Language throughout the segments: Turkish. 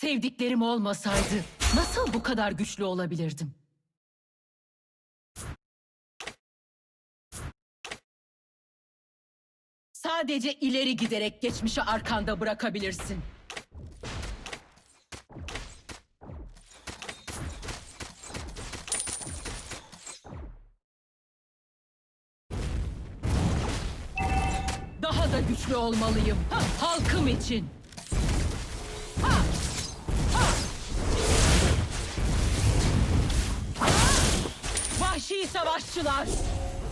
Sevdiklerim olmasaydı nasıl bu kadar güçlü olabilirdim? Sadece ileri giderek geçmişi arkanda bırakabilirsin. Daha da güçlü olmalıyım. Ha, halkım için. Vahşi savaşçılar!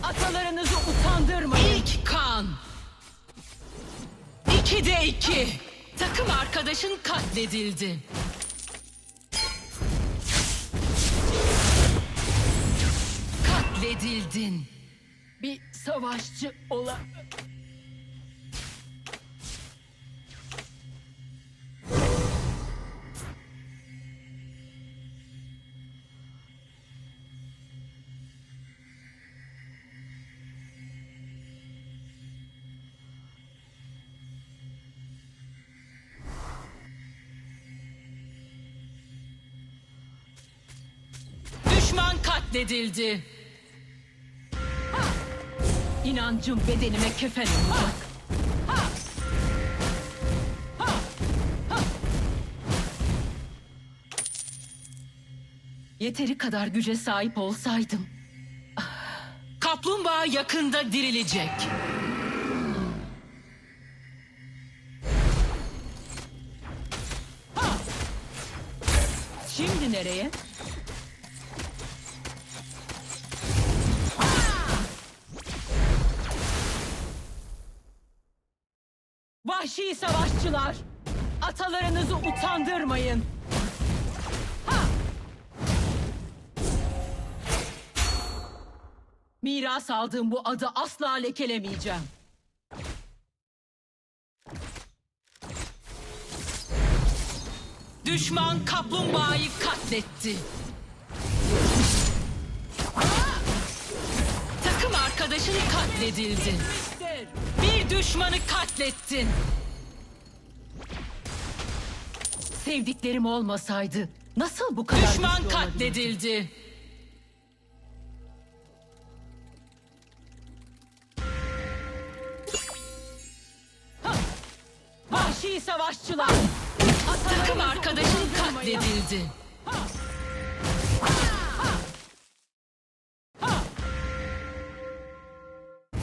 Atalarınızı utandırmayın. İlk kan. İki de iki. Takım arkadaşın katledildi. Katledildin. Bir savaşçı ola... katledildi. İnancım bedenime kefen olacak. Yeteri kadar güce sahip olsaydım. Kaplumbağa yakında dirilecek. Şimdi nereye? Vahşi savaşçılar! Atalarınızı utandırmayın! Ha! Miras aldığım bu adı asla lekelemeyeceğim. Düşman kaplumbağayı katletti. Takım arkadaşın katledildi. Bir düşmanı katlettin. Sevdiklerim olmasaydı nasıl bu kadar Düşman güçlü katledildi. Vahşi savaşçılar! Takım arkadaşın katledildi.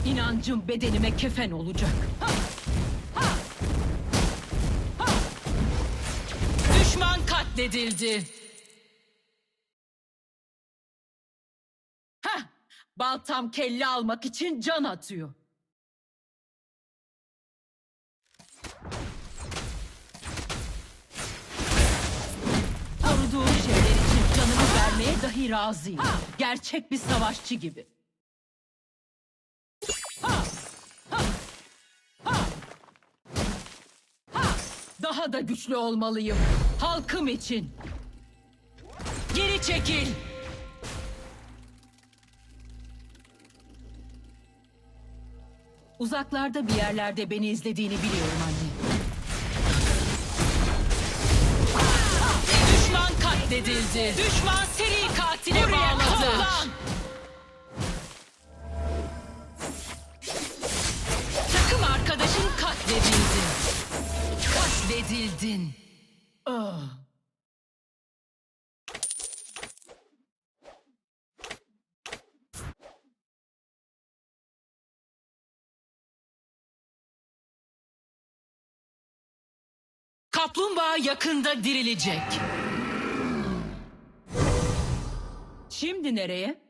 İnancım bedenime kefen olacak. Düşman katledildi. Heh, baltam kelle almak için can atıyor. Koruduğum şeyler için canımı vermeye dahi razıyım. Gerçek bir savaşçı gibi. Ha! Ha! Ha! Ha! Daha da güçlü olmalıyım. Halkım için. Geri çekil. Uzaklarda bir yerlerde beni izlediğini biliyorum anne. Düşman katledildi. Düşman seri katile Buraya bağladı. toplan! Takım arkadaşın katledildi. Katledildin. Ah! Kaplumbağa yakında dirilecek. Şimdi nereye?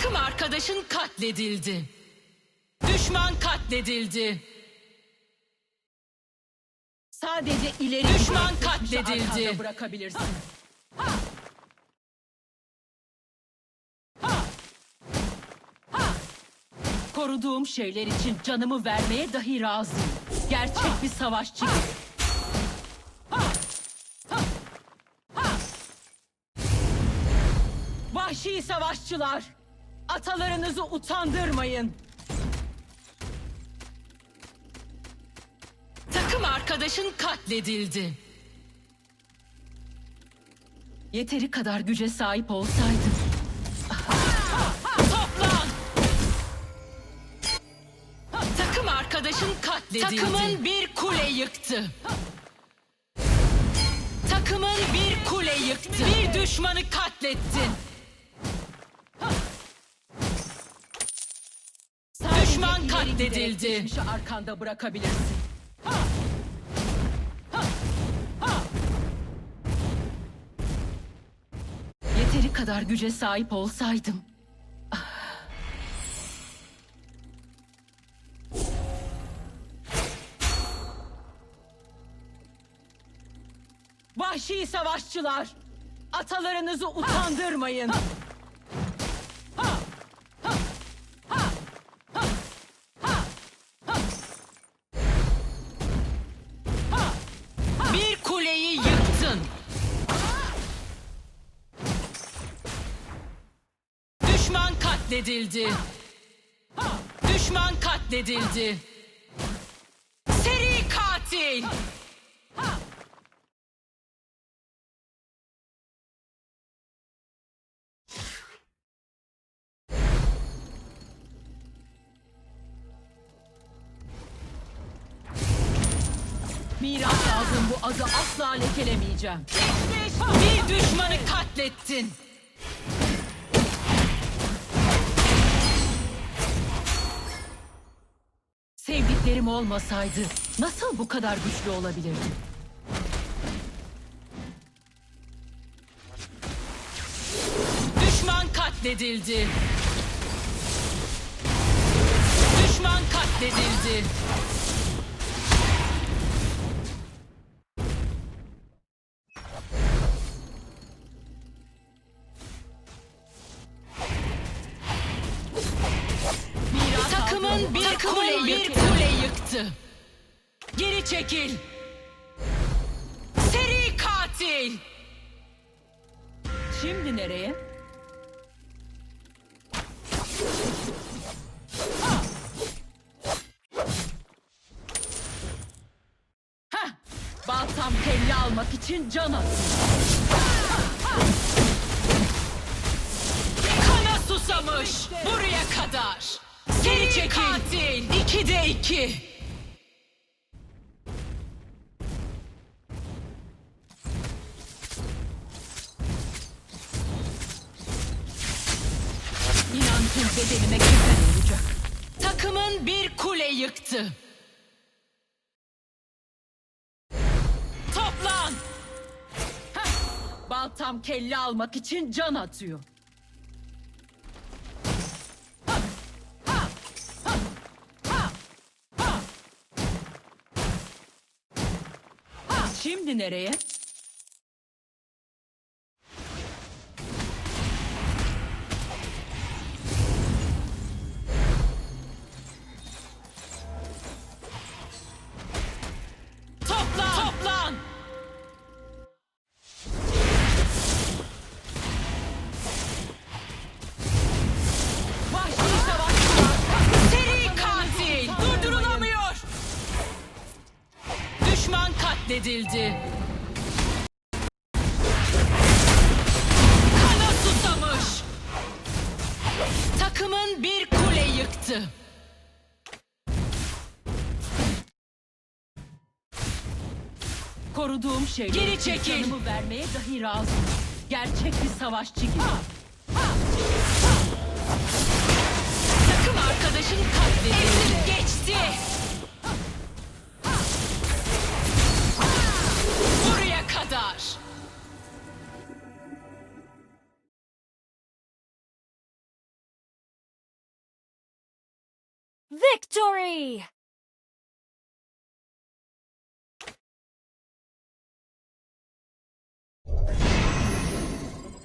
Takım arkadaşın katledildi. Düşman katledildi. Sadece ileri Düşman geçmişi katledildi. bırakabilirsin. Ha! Ha! Ha! Koruduğum şeyler için canımı vermeye dahi razıyım. Gerçek bir savaşçı. Ha! Ha! Ha! Vahşi savaşçılar! Atalarınızı utandırmayın. Takım arkadaşın katledildi. Yeteri kadar güce sahip olsaydım. Toplan! Takım arkadaşın katledildi. Takımın bir kule yıktı. Takımın bir kule yıktı. Bir düşmanı katlettin. Sadece Katledildi. geçmişi arkanda bırakabilirsin. Yeteri kadar güce sahip olsaydım. Vahşi savaşçılar! Atalarınızı utandırmayın. Bir katledildi. Düşman katledildi. Seri katil. Miras aldığım bu adı asla lekelemeyeceğim. Bir düşmanı katlettin. Sevdiklerim olmasaydı nasıl bu kadar güçlü olabilirdim? Düşman katledildi. Düşman katledildi. Takımın bir takımın bir yıktı. Geri çekil. Seri katil. Şimdi nereye? Heh! Baltam kelle almak için can atıyor. Kana susamış. Buraya kadar. Seri çekil. Katil. İkide iki. İnancın bedenime kefen olacak. Takımın bir kule yıktı. Toplan. Baltam kelle almak için can atıyor. Şimdi nereye? Katledildi. Kana susamış. Takımın bir kule yıktı. Koruduğum şeyleri Geri çekil. canımı vermeye dahi razıyım. Gerçek bir savaşçı gibi. Takım arkadaşın katledildi. Geçti. Buraya Victory!